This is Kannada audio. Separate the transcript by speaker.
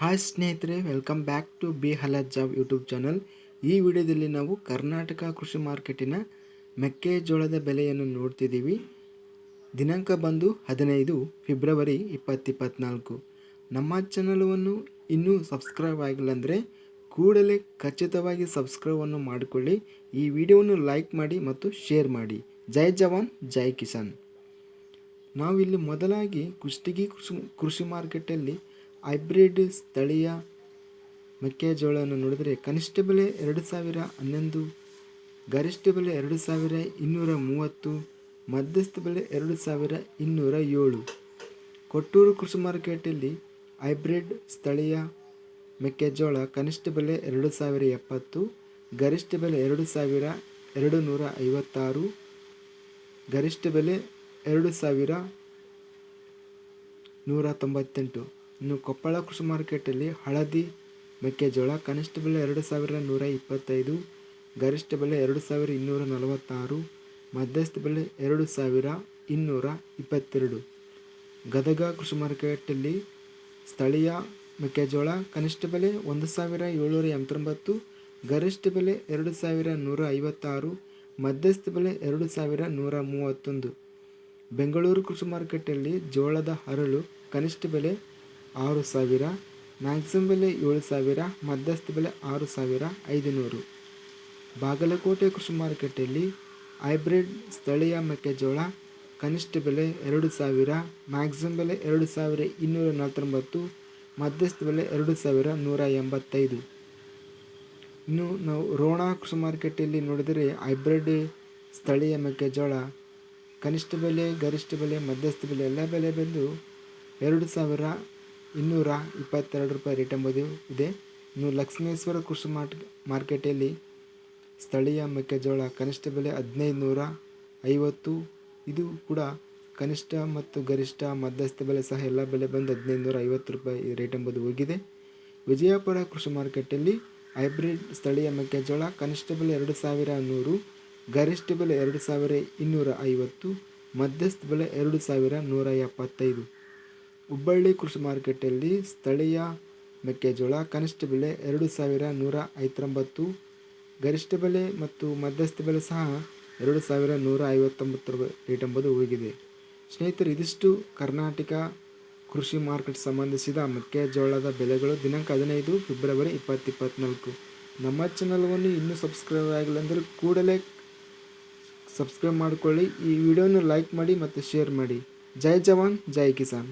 Speaker 1: ಹಾಯ್ ಸ್ನೇಹಿತರೆ welcome back to B health job YouTube channel ಈ ವಿಡಿಯೋದಲ್ಲಿ ನಾವು ಕರ್ನಾಟಕ ಕೃಷಿ ಮಾರ್ಕೆಟಿನ ಮೆಕ್ಕೆಜೋಳದ ಬೆಲೆಯನ್ನು ನೋಡ್ತಿದ್ದೀವಿ. ದಿನಾಂಕ ಬಂದು ಹದಿನೈದು ಫೆಬ್ರವರಿ ಇಪ್ಪತ್ತಿಪ್ಪತ್ನಾಲ್ಕು. ನಮ್ಮ ಚಾನಲನ್ನು ಇನ್ನೂ ಸಬ್ಸ್ಕ್ರೈಬ್ ಆಗಿಲ್ಲ ಅಂದರೆ ಕೂಡಲೇ ಖಚಿತವಾಗಿ ಸಬ್ಸ್ಕ್ರೈಬನ್ನು ಮಾಡಿಕೊಳ್ಳಿ. ಈ ವಿಡಿಯೋವನ್ನು ಲೈಕ್ ಮಾಡಿ ಮತ್ತು ಶೇರ್ ಮಾಡಿ. ಜೈ ಜವಾನ್, ಜೈ ಕಿಸಾನ್. ನಾವಿಲ್ಲಿ ಮೊದಲಾಗಿ ಕುಷ್ಟಗಿ ಕೃಷಿ ಕೃಷಿ ಮಾರ್ಕೆಟಲ್ಲಿ ಹೈಬ್ರಿಡ್ ಸ್ಥಳೀಯ ಮೆಕ್ಕೆಜೋಳವನ್ನು ನೋಡಿದರೆ ಕನಿಷ್ಠ ಬೆಲೆ ಎರಡು ಸಾವಿರ ಹನ್ನೊಂದು, ಗರಿಷ್ಠ ಬೆಲೆ ಎರಡು ಸಾವಿರ ಇನ್ನೂರ ಮೂವತ್ತು, ಮಧ್ಯಸ್ಥ ಬೆಲೆ ಎರಡು ಸಾವಿರ ಇನ್ನೂರ ಏಳು. ಕೊಟ್ಟೂರು ಕೃಷಿ ಮಾರ್ಕೆಟಲ್ಲಿ ಹೈಬ್ರಿಡ್ ಸ್ಥಳೀಯ ಮೆಕ್ಕೆಜೋಳ ಕನಿಷ್ಠ ಬೆಲೆ ಎರಡು ಸಾವಿರ ಎಪ್ಪತ್ತು, ಗರಿಷ್ಠ ಬೆಲೆ ಎರಡು ಸಾವಿರ ಎರಡು ನೂರ ಐವತ್ತಾರು, ಗರಿಷ್ಠ ಬೆಲೆ ಎರಡು ಸಾವಿರ ನೂರ ತೊಂಬತ್ತೆಂಟು. ಇನ್ನು ಕೊಪ್ಪಳ ಕೃಷಿ ಮಾರ್ಕೆಟಲ್ಲಿ ಹಳದಿ ಮೆಕ್ಕೆಜೋಳ ಕನಿಷ್ಠ ಬೆಲೆ ಎರಡು ಸಾವಿರ ನೂರ ಇಪ್ಪತ್ತೈದು, ಗರಿಷ್ಠ ಬೆಲೆ ಎರಡು ಸಾವಿರ ಇನ್ನೂರ ನಲವತ್ತಾರು, ಮಧ್ಯಸ್ಥ ಬೆಲೆ ಎರಡು ಸಾವಿರ ಇನ್ನೂರ ಇಪ್ಪತ್ತೆರಡು. ಗದಗ ಕೃಷಿ ಮಾರ್ಕೆಟಲ್ಲಿ ಸ್ಥಳೀಯ ಮೆಕ್ಕೆಜೋಳ ಕನಿಷ್ಠ ಬೆಲೆ ಒಂದು ಸಾವಿರ ಏಳ್ನೂರ ಎಂಬತ್ತೊಂಬತ್ತು, ಗರಿಷ್ಠ ಬೆಲೆ ಎರಡು ಸಾವಿರ ನೂರ ಐವತ್ತಾರು, ಮಧ್ಯಸ್ಥ ಬೆಲೆ ಎರಡು ಸಾವಿರ ನೂರ ಮೂವತ್ತೊಂದು. ಬೆಂಗಳೂರು ಕೃಷಿ ಮಾರ್ಕೆಟಲ್ಲಿ ಜೋಳದ ಹರಳು ಕನಿಷ್ಠ ಬೆಲೆ ಆರು ಸಾವಿರ, ಮ್ಯಾಕ್ಸಿಮಮ್ ಬೆಲೆ ಏಳು ಸಾವಿರ, ಮಧ್ಯಸ್ಥ ಬೆಲೆ ಆರು ಸಾವಿರ, ಐದುನೂರು. ಬಾಗಲಕೋಟೆ ಕೃಷಿ ಮಾರುಕಟ್ಟೆಯಲ್ಲಿ ಹೈಬ್ರಿಡ್ ಸ್ಥಳೀಯ ಮೆಕ್ಕೆಜೋಳ ಕನಿಷ್ಠ ಬೆಲೆ ಎರಡು ಸಾವಿರ, ಮ್ಯಾಕ್ಸಿಮಮ್ ಬೆಲೆ ಎರಡು ಸಾವಿರ ಇನ್ನೂರ ನಲವತ್ತೊಂಬತ್ತು, ಮಧ್ಯಸ್ಥ ಬೆಲೆ ಎರಡು ಸಾವಿರ ನೂರ ಎಂಬತ್ತೈದು. ಇನ್ನು ನಾವು ರೋಣ ಕೃಷಿ ಮಾರುಕಟ್ಟೆಯಲ್ಲಿ ನೋಡಿದರೆ ಹೈಬ್ರಿಡ್ ಸ್ಥಳೀಯ ಮೆಕ್ಕೆಜೋಳ ಕನಿಷ್ಠ ಬೆಲೆ, ಗರಿಷ್ಠ ಬೆಲೆ, ಮಧ್ಯಸ್ಥ ಬೆಲೆ ಎಲ್ಲ ಬೆಲೆ ಬಂದು ಎರಡು ಸಾವಿರ ಇನ್ನೂರ ಇಪ್ಪತ್ತೆರಡು ರೂಪಾಯಿ ರೇಟ್ ಎಂಬುದು ಇದೆ. ಇನ್ನು ಲಕ್ಷ್ಮೇಶ್ವರ ಕೃಷಿ ಮಾರ್ಟ್, ಮಾರ್ಕೆಟಲ್ಲಿ ಸ್ಥಳೀಯ ಮೆಕ್ಕೆಜೋಳ ಕನಿಷ್ಠ ಬೆಲೆ ಹದಿನೈದು ನೂರ ಐವತ್ತು ಇದು ಕೂಡ ಕನಿಷ್ಠ ಮತ್ತು ಗರಿಷ್ಠ ಮಧ್ಯಸ್ಥ ಬೆಲೆ ಸಹ ಎಲ್ಲ ಬೆಲೆ ಬಂದು ಹದಿನೈದು ನೂರ ಐವತ್ತು ರೂಪಾಯಿ ರೇಟ್ ಎಂಬುದು ಹೋಗಿದೆ. ವಿಜಯಪುರ ಕೃಷಿ ಮಾರ್ಕೆಟಲ್ಲಿ ಹೈಬ್ರಿಡ್ ಸ್ಥಳೀಯ ಮೆಕ್ಕೆಜೋಳ ಕನಿಷ್ಠ ಬೆಲೆ ಎರಡು ಸಾವಿರ ನೂರು ಗರಿಷ್ಠ ಬೆಲೆ ಎರಡು ಸಾವಿರ ಇನ್ನೂರ ಐವತ್ತು ಮಧ್ಯಸ್ಥ ಬೆಲೆ ಎರಡು ಸಾವಿರ ನೂರ ಎಪ್ಪತ್ತೈದು ಹುಬ್ಬಳ್ಳಿ ಕೃಷಿ ಮಾರ್ಕೆಟಲ್ಲಿ ಸ್ಥಳೀಯ ಮೆಕ್ಕೆಜೋಳ ಕನಿಷ್ಠ ಬೆಲೆ ಎರಡು ಸಾವಿರ ನೂರ ಐವತ್ತೊಂಬತ್ತು, ಗರಿಷ್ಠ ಬೆಲೆ ಮತ್ತು ಮಧ್ಯಸ್ಥ ಬೆಲೆ ಸಹ ಎರಡು ಸಾವಿರ ನೂರ ಐವತ್ತೊಂಬತ್ತು ರೇಟ್ ಎಂಬುದು ಹೋಗಿದೆ ಸ್ನೇಹಿತರು, ಇದಿಷ್ಟು ಕರ್ನಾಟಕ ಕೃಷಿ ಮಾರ್ಕೆಟ್ ಸಂಬಂಧಿಸಿದ ಮೆಕ್ಕೆಜೋಳದ ಬೆಲೆಗಳು ದಿನಾಂಕ ಹದಿನೈದು ಫೆಬ್ರವರಿ ಇಪ್ಪತ್ತಿಪ್ಪತ್ನಾಲ್ಕು. ನಮ್ಮ ಚಾನಲ್ವನ್ನು ಇನ್ನೂ ಸಬ್ಸ್ಕ್ರೈಬ್ ಆಗಿಲ್ಲ ಅಂದರೆ ಕೂಡಲೇ ಸಬ್ಸ್ಕ್ರೈಬ್ ಮಾಡಿಕೊಳ್ಳಿ. ಈ ವಿಡಿಯೋನ ಲೈಕ್ ಮಾಡಿ ಮತ್ತು ಶೇರ್ ಮಾಡಿ. ಜೈ ಜವಾನ್, ಜೈ ಕಿಸಾನ್.